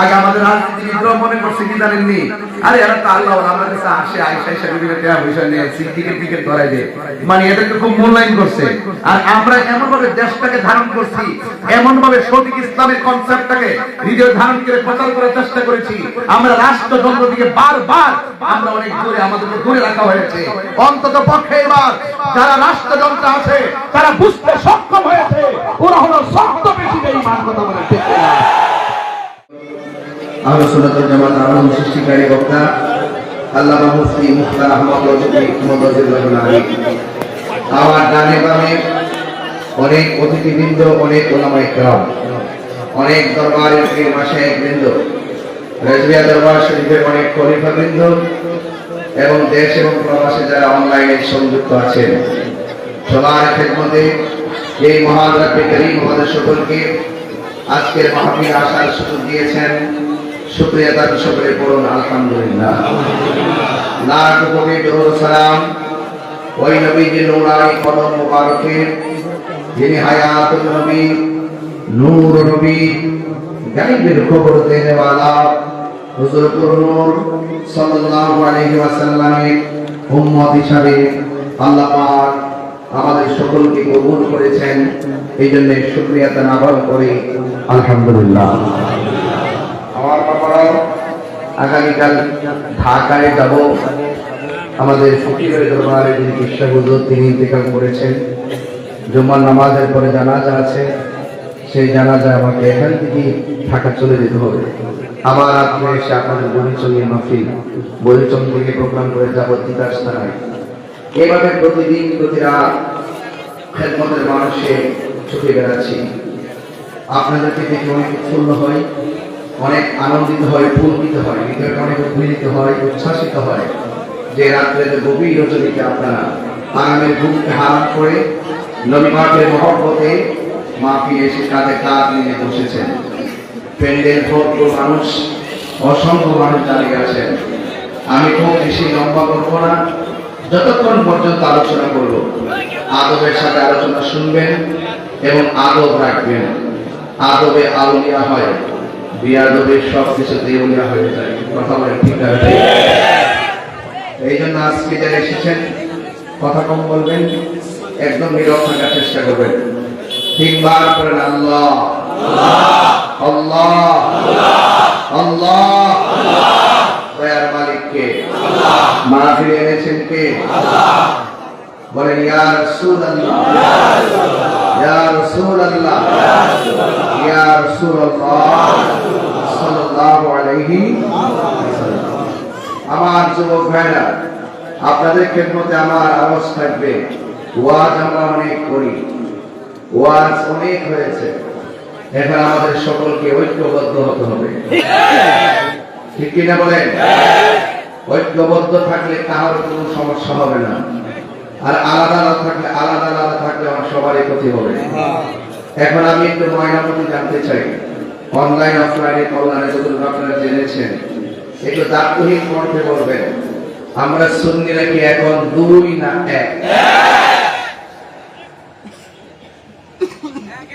আগে আমাদের রাজনীতিবিদরা মনে করছে, কি জানেননি আরে, এরা তো আল্লাহ আমার কাছে আসে আইসা আইসা বিভিন্ন টাকা নিয়ে টিকিট টিকিট ধরাই দেয়। মানে এটাকে খুব মূল্যায়ন করছে। আর আমরা এমন ভাবে দেশটাকে ধারণ করছি এমন ভাবে সঠিক ইসলামের কনসেপ্টটাকে হৃদয় ধারণ করে প্রচার করার চেষ্টা করেছি। আমরা রাষ্ট্রযন্ত্র দিকে বারবার আমরা অনেক দূরে আমাদেরকে দূরে রাখা হয়েছে। অন্তত পক্ষে এবার যারা রাষ্ট্রযন্ত্র আছে, তারা বুঝতে সক্ষম হয়েছে। ওরা হলো শক্ত বেশি বেঈমান কথা বলে, ঠিক কিনা? আহলে সুন্নাতুল জামাত আলম সৃষ্টিকারী বক্তা আল্লামা মুফতি মুখতার আহমদ লতিফি মুদাজিল্লাহুল আলী আমার ডানে বামে অনেক অতিথিবৃন্দ, অনেক ওলামায়ে কেরাম অনেক দরবারের পীর মাশায়েখ বৃন্দ রাজবিয়া দরবার শরীফের অনেক খলিফা বৃন্দ এবং দেশ এবং প্রবাসে যারা অনলাইনে সংযুক্ত আছেন। সবার খেদমতে এই মহান রাব্বে করিম আমাদের সকলকে আজকের মাহফিল আসার সুযোগ দিয়েছেন। শুক্রিয়া তার সকলে পড়ুন আলহামদুলিল্লাহ। লাখ কোটি সালাম। ওই নবীজি নুরানি কদম মুবারকের যিনি হায়াতুল নবী নূর নবী গাইবের খবর দেনে वाला হুজুর নূর সাল্লাল্লাহু আলাইহি ওয়াসাল্লামের উম্মত হিসাবে আল্লাহ পাক আমাদের সকলকে কবুল করেছেন। এই জন্য শুক্রিয়া তা আবার করে আলহামদুলিল্লাহ। আগামীকাল ঢাকায় যাব। আমাদের ফকিরের দরবারে যিনি বিশ্বাস হুজুর, তিনি ইন্তেকাল করেছেন। জুম্মার নামাজের পরে জানাজা আছে। সেই জানাজা আমাকে এখান থেকে ঢাকা চলে যেতে হবে। আবার আপনি এসে আপনাদের বরিচঙ্গের মাহফিল বরিচং থেকে প্রোগ্রাম করে যাব তিতাস থানায় এভাবে প্রতিদিন প্রতি রাত খেদমতের মানুষে ছুটে বেড়াচ্ছি। আপনাদেরকে দেখে অনেক উৎফুল্ল হয়। অনেক আনন্দিত হয় পুলকিত হয় হৃদয়টা অনেক উদ্ভিদিত হয়, উচ্ছ্বাসিত হয়। যে রাত্রে গভীর রজনীতে আপনারা আরামের ঘুমকে হারাম করে নবীমাঠের মহব্বতে মাফি এসে কাঁধে কাঁধ নিয়ে বসেছেন। প্যান্ডেল ভক্ত মানুষ অসংখ্য মানুষ দাঁড়িয়ে আছেন। আমি খুব বেশি লম্বা করব না, যতক্ষণ পর্যন্ত আলোচনা করব। আদবের সাথে আলোচনা শুনবেন এবং আদব রাখবেন। আদবে আউলিয়া হয়। বিয়াদবে সব কিছু দেউলিয়া হয়ে যায়। কথা বলে ঠিক আছে এই জন্য আজকে যারা এসেছেন, কথা কম বলবেন, একদম নীরব থাকার চেষ্টা করবেন। তিনবার করেন আল্লাহ। আল্লাহ। আল্লাহ। দয়ার মালিককে। মাহফিলে এনেছেন কে? বলেন, ইয়া রাসূলুল্লাহ। ইয়া রাসূলুল্লাহ। ইয়া রাসূলুল্লাহ। আমার যুবক ভাইরা, আপনাদের খেদমতে আমার আওয়াজ থাকবে। ওয়াজ আমরা অনেক করি। ওয়াজ অনেক হয়েছে। এখন আমাদের সকলকে ঐক্যবদ্ধ হতে হবে। ঠিক কিনা বলেন? ঐক্যবদ্ধ থাকলে কারোর কোনো সমস্যা হবে না। আর আলাদা আলাদা থাকলে, আলাদা আলাদা থাকলে আমার সবারই ক্ষতি হবে। এখন আমি একটু ময়নামতি জানতে চাই। অনলাইন, অফলাইনে কল্যাণে যতটুকু আপনারা জেনেছেন। একটু দাপ্তহিক কণ্ঠে বলবেন, আমরা সুন্নিরা কি এখন দুই না এক?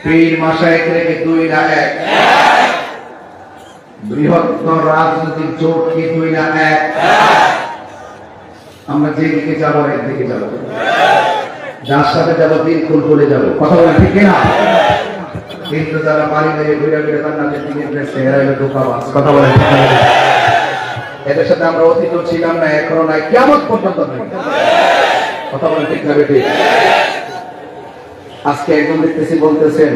পীর মাসায় থেকে দুই না এক? বৃহত্তর রাজনৈতিক জোট কি দুই না এক? আমরা যে দিকে যাব, একদিকে যাব। যার সাথে যাব, দিন খুল করে যাব। কথা বলে ঠিক না কিন্তু যারা বাড়ি মেরে ঘুরে ঘুরে জান্নাতের দিকে গেছে হলো ধোকাবাজ কথা বলে এদের সাথে আমরা অতীত ছিলাম না এখনও নাই কেমন পর্যন্ত নাই? কথা বলে ঠিক না বেটি আজকে একজন দেখতেছি বলতেছেন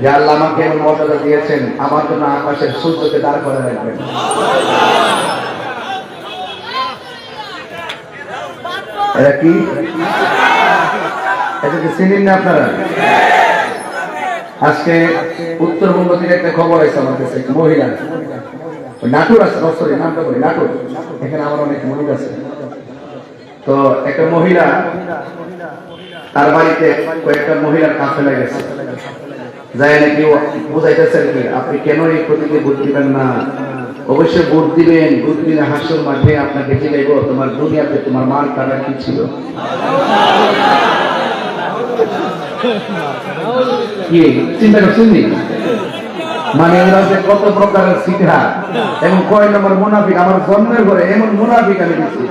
যে আল্লাহ আমাকে এমন মর্যাদা দিয়েছেন আমার জন্য আকাশের সূর্যকে দাঁড় করে রাখবেন। এরা কি চিনেন না আপনারা? আজকে উত্তরবঙ্গ থেকে একটা খবর আছে আমার কাছে এক মহিলা নাটুর আছে সরি নামটা বলি নাটুর। এখানে আমার অনেক মহিলা আছে। তো একটা মহিলা, তার বাড়িতে কয়েকটা মহিলার কাফেলা গেছে যাই নাকি বুঝাইতেছেন কি, আপনি কেন এই প্রতীকে ভোট দিবেন না? অবশ্যই ভোট দিবেন, ভোট দিলে হাসর মাঠে আপনাকে জিগাইব তোমার দুনিয়াতে তোমার মার কাটা কি ছিল? চিন্তা করছেন মানে এরা যে কত প্রকারের শিখা এবং কয় নম্বর মুনাফিক? আমার জন্মের ঘরে এমন মুনাফিক আমি দেখছি।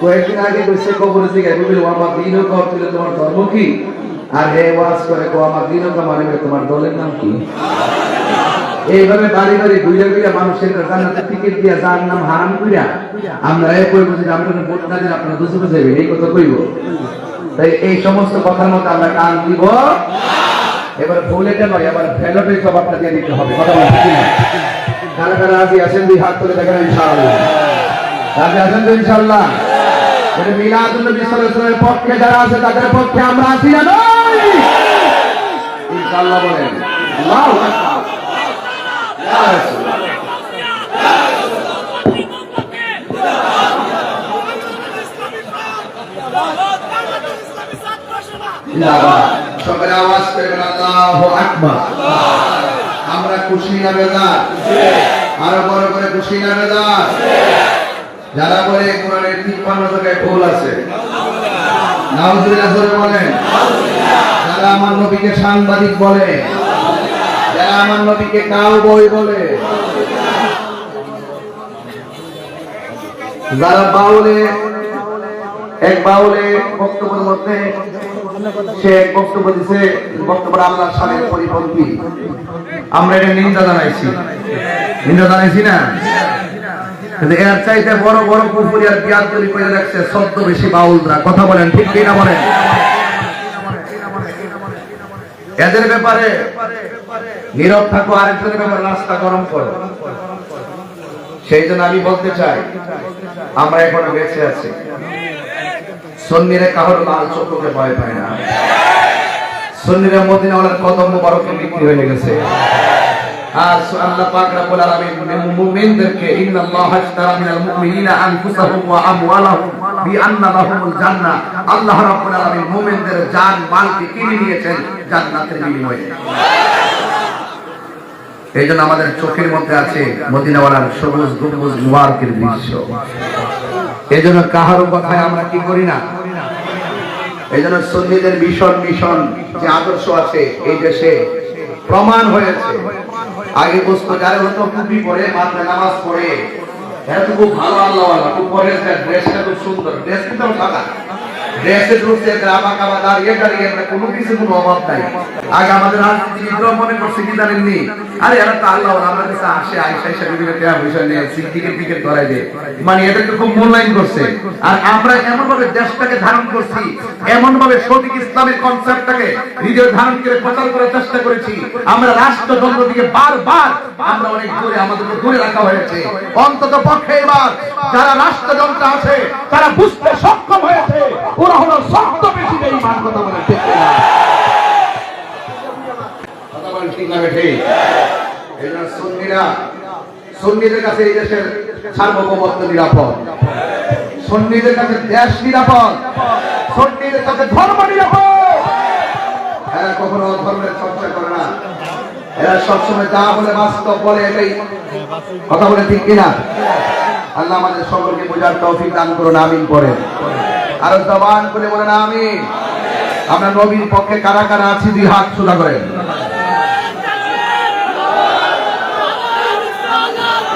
কয়েকদিন আগে কইছে কবরে বলি আমার কর তুলে তোমার ধর্ম কি? আর হে ওয়াজ করে কো আমার মানে তোমার দলের নাম কি? এইভাবে বাড়ি বাড়ি ঘুরে ঘুরে মানুষের জান্নাতে টিকিট দিয়া যার নাম হারাম কইরা আমরা এ কইব যে আমরা না আপনারা এই কথা কইব। তাই এই সমস্ত কথার মধ্যে আমরা কান দিব। এবার ভুলেটা নয়, এবার ভ্যালটের জবাবটা দিয়ে দিতে হবে। কথা বলছি কি না কারা কারা আছি আছেন? দুই হাত তুলে দেখেন, ইনশাআল্লাহ। রাজি আছেন তো, ইনশাআল্লাহ? এটা মিলাদুল নবী সাল্লাল্লাহু আলাইহি পক্ষে যারা আছে, তাদের পক্ষে আমরা আছি না নই ইনশাআল্লাহ বলেন। আল্লাহু আকবার। ইয়া রাসূলুল্লাহ। জিন্দাবাদ আওয়াজ করবেন, আল্লাহু আকবার। আমরা খুশি না বেদার আরও বড় করে খুশি না বেদার যারা বলে কোরআনের তিপ্পান্ন জায়গায় ভুল আছে, নাউজুবিল্লাহ ধরে বলেন। যারা আমার নবীকে সাংবাদিক বলে, যারা আমার নবীকে কাউ বই বলে, যারা বাউলে, এক বাউলে বক্তব্যের মধ্যে সে বক্তব্য দিছে বক্তব্য পরিপন্থী আমরা এটা নিন্দা জানাইছি। নিন্দা জানাইছি না? এর চাইতে বড় বড় পুকুরি আর তৈরি করে রাখছে সদ্য বেশি বাউলরা। কথা বলেন, ঠিক কিনা বলেন? এদের ব্যাপারে নীরব থাকো, আরেকজনের ব্যাপারে রাস্তা গরম করো। সেই জন্য আমি বলতে চাই, আমরা এখনও বেঁচে আছি। সন্নিরে কাহর লাল চক্ষুকে ভয় পায় না। সন্নিরে মদিনাওয়ালার কদম মুবারকে বিক্রি হয়ে গেছে। আর আল্লাহ পাক রব্বুল আলামিন মুমিনদেরকে ইন্নাল্লাহ আশতারা মিনাল মুমিনিনা আনফুসাহুম ওয়া আমওয়ালাহুম লাহুমুল জান্নাহ। আল্লাহ রাব্বুল আলামিন মুমিনদের জান, মালকে কিনে নিয়েছেন জান্নাতের বিনিময়ে। এই জন্য আমাদের চোখের মধ্যে আছে মদিনাওয়ালার সবুজ, গম্বুজ, মুবারকের দৃশ্য। এই জন্য কাহারও কথায় আমরা কি করি না? এই জন্য সন্ধিদের মিশন মিশন যে আদর্শ আছে, এই দেশে প্রমাণ হয়েছে। আগে বুঝতো যারা হতো টুপি পরে, মাত্র নামাজ পড়ে। এরা তো খুব ভালো আল্লাহ খুব পরে ড্রেসটা খুব সুন্দর। ড্রেস কিন্তু সাদা ড্রেসে ঢুকছে গ্রামা কামা দাঁড়িয়ে আমরা কোনো কিছু কোনো অভাব নাই। আগে আমাদের রাজনীতিবিদরাও মনে করছে কি জানেননি আরে এরা তো আল্লাহ আমরা কাছে আসে, আইসা আইসা বিভিন্ন টাকা পয়সা নিয়ে টিকিট টিকিট করাই দেয়। মানে এদেরকে খুব মূল্যায়ন করছে। আর আমরা এমন ভাবে দেশটাকে ধারণ করছি এমন ভাবে সঠিক ইসলামের কনসেপ্টটাকে হৃদয় ধারণ করে প্রচার করার চেষ্টা করেছি। আমরা রাষ্ট্রযন্ত্র থেকে বারবার আমরা অনেক দূরে আমাদেরকে দূরে রাখা হয়েছে। অন্তত পক্ষে এবার যারা রাষ্ট্রযন্ত্র আছে, তারা বুঝতে সক্ষম হয়েছে ওরা হলো শক্ত বেশি বেঈমান কথা বলে ঠিক কিনা? কথা বলেন ঠিক কাছে এই দেশের সার্বভৌমত্ব নিরাপদ। সুন্নিদের কাছে দেশ নিরাপদ। সুন্নিদের কাছে ধর্ম নিরাপদ। এরা কখনো ধর্মের চর্চা করে না। এরা সবসময় যা বলে বাস্তব বলে এটাই কথা বলে ঠিক কিনা? আল্লাহ আমাদের সকলকে বোঝার দান করুন, আমিন পরে। আরও করে আমিন। আমরা নবীর পক্ষে কারা কারা আছি, দুই হাত সোজা করেন হাত নামান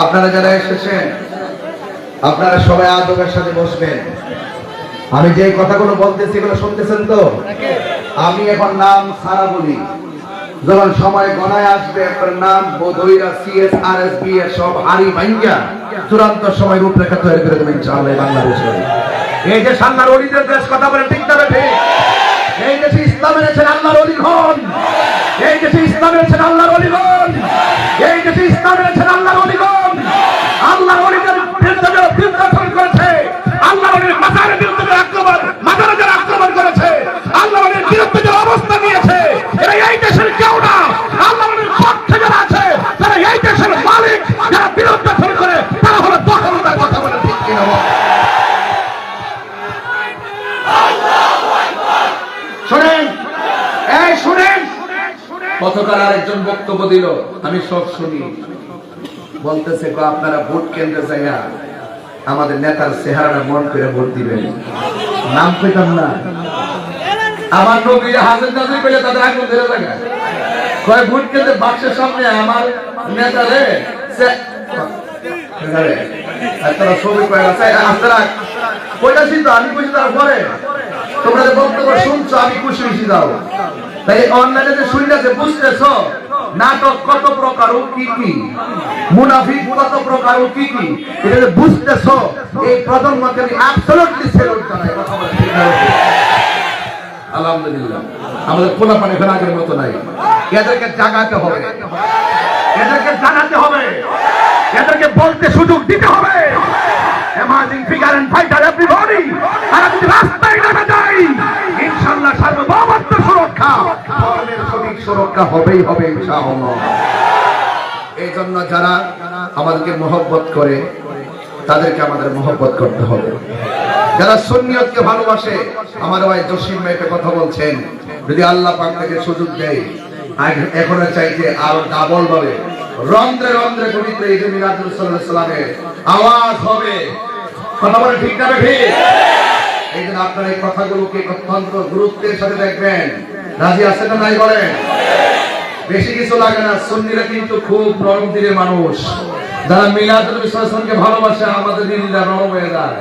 আপনারা যারা এসেছেন, আপনারা সবাই আদবের সাথে বসবেন। আমি যে কথাগুলো বলতেছি, এগুলো শুনতেছেন তো? আমি এখন নাম সারা বলি। যখন সময় গণায় আসবে আপনার নাম বোধইরা সিএস আর এস বি এর সব হারি ভাঙ্গা চূড়ান্ত সময় রূপরেখা তৈরি করে দেবেন এই বাংলাদেশে এই যে সান্নার অলিদের দেশ কথা বলে, ঠিক তবে ঠিক এই দেশে ইসলাম এনেছেন আল্লাহর অলিগণ এই দেশে ইসলাম এনেছেন আল্লাহর অলিগণ এই দেশে ইসলাম এনেছেন আল্লাহর অলিগণ আল্লাহর অলিদের বিরুদ্ধে বিদ্রোহ করেছে, আল্লাহর অলির মাজারের বিরুদ্ধে একজন বক্তব্য দিল, আমি সব শুনি। বলতেছে আপনারা ভোট কেন্দ্রে যাইয়া আমাদের নেতার চেহারাটা মন করে ভোট দিবেন। নাম পেতাম না। আমার নবী হাজির নাজির পেলে তাদের আগুন ধরে থাকে কয়, ভোট কেন্দ্রে বাক্সের সামনে আমার নেতারে তো, আমি কইছি তারা পরে। তোমরা বক্তব্য শুনছো, আমি খুশি খুশি দাও তাই অনলাইনে যে শুনতেছে বুঝতেছো? নাটক কত প্রকার ও কি কি? মুনাফিক কত প্রকার ও কি কি? এটা যে বুঝতেছো, এই প্রজন্মকে আমি অ্যাবসলিউটলি সেলুট জানাই আলহামদুলিল্লাহ। আমাদের পোলা পানি এখন আগের মতো নাই। এদেরকে জাগাতে হবে। এদেরকে জানাতে হবে। এদেরকে বলতে সুযোগ দিতে হবে। এমার্জিং ফিগার এন্ড ফাইটার সুরক্ষা হবেই হবে এই জন্য যারা আমাদেরকে মহব্বত করে, তাদেরকে আমাদের মহব্বত করতে হবে। যারা সুন্নিয়তকে ভালোবাসে, আমার ভাই জসিম ভাই একটা কথা বলছেন, যদি আল্লাহ পাক থেকে সুযোগ দেয় এখনও চাইতে আরও ডাবল ভাবে, রন্ধ্রে রন্ধ্রে এই যে মিরাজুল সাল্লামের আওয়াজ হবে। কথা বলে ঠিক না ঠিক? এই জন্য আপনারা এই কথাগুলোকে অত্যন্ত গুরুত্বের সাথে দেখবেন। রাজি আছে না নাই বলেন? বেশি কিছু লাগে না, সুন্নিরা কিন্তু খুব নরম দিনের মানুষ। যারা মিলাদুল বিশ্বাসকে ভালোবাসে, আমাদের দিনটা নরম হয়ে যায়।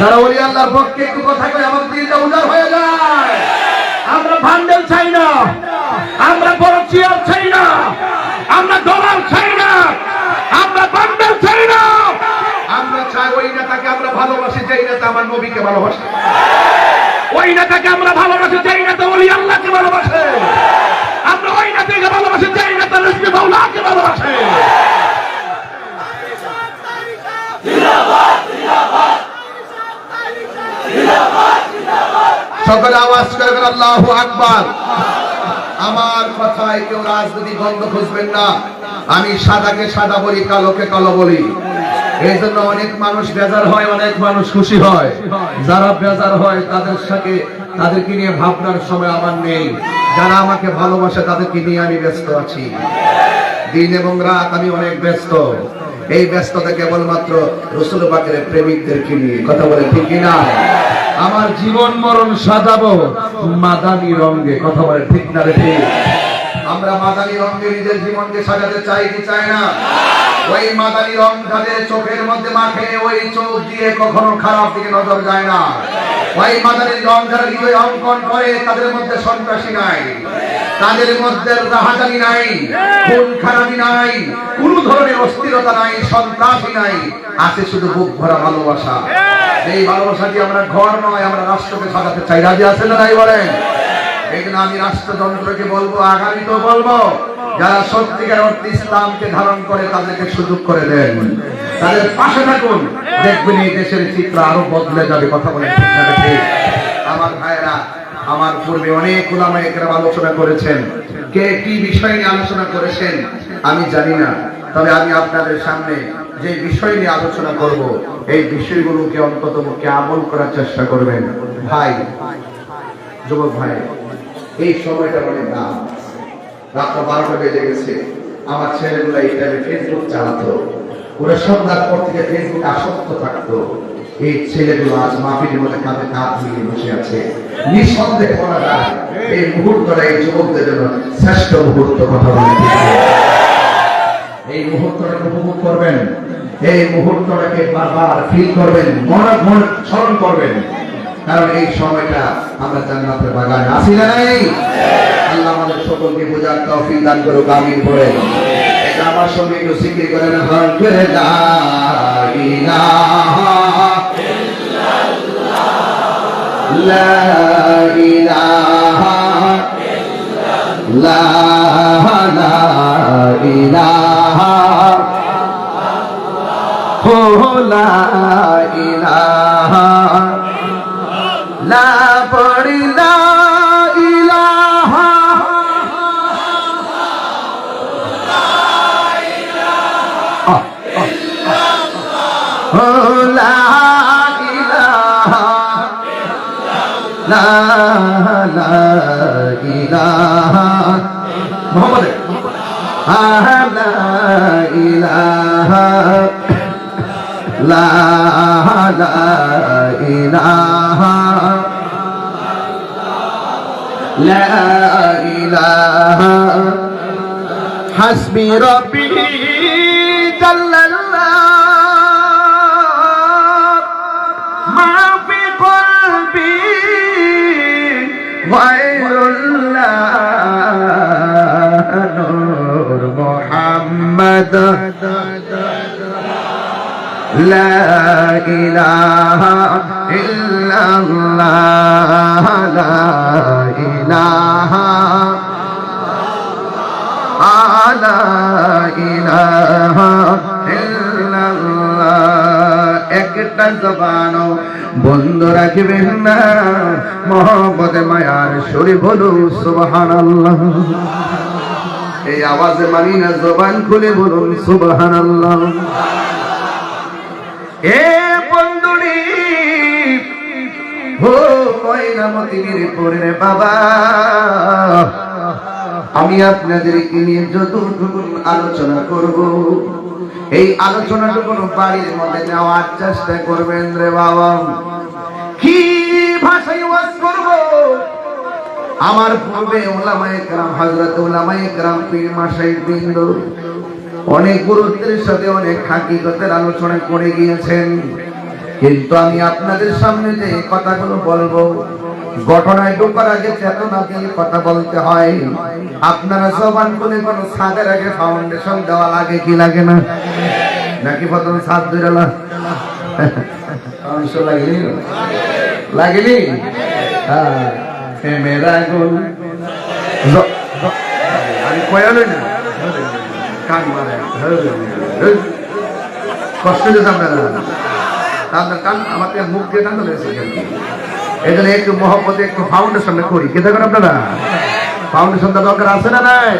যারা ওলি আল্লাহর পক্ষে একটু কথা কয়, আমাদের দিনটা উজাড় হয়ে যায়। আমরা ভান্ডেল চাই না। আমরা বড় চেয়ার চাই না। আমরা ডলার চাই না। আমরা বান্ডেল চাই না। আমরা চাই ওই নেতাকে আমরা ভালোবাসি, যেই নেতা আমার নবীকে ভালোবাসে। ওই নেতাকে আমরা ভালোবাসি যেই আল্লাহকে ভালোবাসে। আমরা ওই নেতাকে ভালোবাসি, যেই নেতা রসমি মাওলাকে ভালোবাসে। সকলে আওয়াজ করে আল্লাহু আকবার। আমার কথায় কেউ রাজনীতি বন্ধ খুঁজবেন না। আমি সাদাকে সাদা বলি, কালোকে কালো বলি। এই জন্য অনেক মানুষ বেজার হয়, অনেক মানুষ খুশি হয়। যারা বেজার হয়, তাদের সাথে তাদেরকে নিয়ে ভাবনার সময় আমার নেই। যারা আমাকে ভালোবাসে, তাদেরকে নিয়ে আমি ব্যস্ত আছি। দিন এবং রাত আমি অনেক ব্যস্ত। এই ব্যস্ততা কেবলমাত্র রসুল বাকের প্রেমিকদেরকে নিয়ে। কথা বলে ঠিক কিনা? আমার জীবন মরণ সাজাবো মাদানি রঙে। কথা বলে ঠিক না রে ঠিক? আমরা মাদানি রঙে নিজের জীবনকে সাজাতে চাই কি চাই না? ওই মাদানি রং যাদের চোখের মধ্যে মাখে, ওই চোখ দিয়ে কখনো খারাপ দিকে নজর যায় না। ওই মাদানি রং যারা অঙ্কন করে, তাদের মধ্যে সন্ত্রাসী নাই। তাদের মধ্যে রাহাজানি নাই, খুন খারাপি নাই, কোন ধরনের অস্থিরতা নাই, সন্ত্রাসী নাই। আছে শুধু বুক ভরা ভালোবাসা। এই ভালোবাসাটি আমরা ঘর নয়, আমরা রাষ্ট্রকে সাজাতে চাই? রাজি আছেন নাই বলেন? এই জন্য আমি রাষ্ট্রযন্ত্রকে বলব আগামী তো বলব যারা সত্যিকার অর্থে ইসলামকে ধারণ করে তাদেরকে সুযোগ করে দেন। তাদের পাশে থাকুন। দেখবেন এই দেশের চিত্র আরও বদলে যাবে, কথা বলে? আমার ভাইয়েরা, আমার পূর্বে অনেক ওলামা আলোচনা করেছেন। কে কি বিষয় নিয়ে আলোচনা করেছেন, আমি জানি না। তবে আমি আপনাদের সামনে যে বিষয় নিয়ে আলোচনা করব, এই বিষয়গুলোকে অন্তত মুখে আমল করার চেষ্টা করবেন। ভাই, যুবক ভাই, এই সময়টা অনেক দাম। রাত্র বারোটা বেজে গেছে। আমার ছেলেগুলো এই টাইমে ফেসবুক চালাতো। ওরা সন্ধ্যার পর থেকে ফেসবুক আসক্ত থাকতো। এই ছেলেগুলো আজ মাফির মধ্যে কাঁধে কাঁধ মিলিয়ে বসে আছে। নিঃসন্দেহে বলা যায় এই মুহূর্তটা এই যুবকদের জন্য শ্রেষ্ঠ মুহূর্ত কথা বলে এই মুহূর্তটাকে উপভোগ করবেন। এই মুহূর্তটাকে বারবার ফিল করবেন, মনে মনে স্মরণ করবেন। কারণ এই সময়টা আমরা জান্নাতের বাগানে আসি না নাই? আল্লাহ আমাদের সকলকে বোঝার তৌফিক দান করুক, আমিন পড়ে। আমার সঙ্গে একটু সিকির করেন হর করে লা ইলাহা লা ইলাহা। হো লা লা ইলাহা লা ইলাহা লা ইলাহা হাসবি لا إله إلا الله لا إله لا إله إلا الله একটা জবানও বন্ধ রাখবেন না মোহব্বতে মায়ার শরী বলো সুবহানাল্লাহ এই আওয়াজে মানি না জবান খুলে বলুন, সুবহানাল্লাহ। এ বন্ধুরি হো ময়নামতি মিরপুরের বাবা, আমি আপনাদেরকে নিয়ে যতটুকু আলোচনা করব, এই আলোচনাটুকু বাড়ির মধ্যে নেওয়ার চেষ্টা করবেন রে বাবা। কি ভাষায় করব? আমার পূর্বে ওলামায়ে کرام হযরত ওলামায়ে کرام পীর মাশাইখ বৃন্দ অনেক গুরুত্বের সাথে অনেক হাকিকতের আলোচনা করে গিয়েছেন কিন্তু আমি আপনাদের সামনে যে কথাগুলো বলবো ঘটনায় ঢোকার আগে চেতনা দিয়ে কথা বলতে হয় আপনারা জবান খুলে কোনো ছাদের আগে ফাউন্ডেশন দেওয়া লাগে কি লাগে না নাকি প্রথমে ছাদ ধরে ফাউন্ডেশন লাগেনি লাগেনি হ্যাঁ হে মেরা গুল জ- জ- আমি কয়ালই না। কান মারে। কষ্ট দিয়েছে আপনারা। আপনার কান আমাকে মুখ দিয়ে কান ধরেছে এই জন্য একটু মহব্বতে একটু ফাউন্ডেশন করি। কে দেখেন আপনারা? ফাউন্ডেশনটা দরকার আছে না নাই?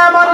আমার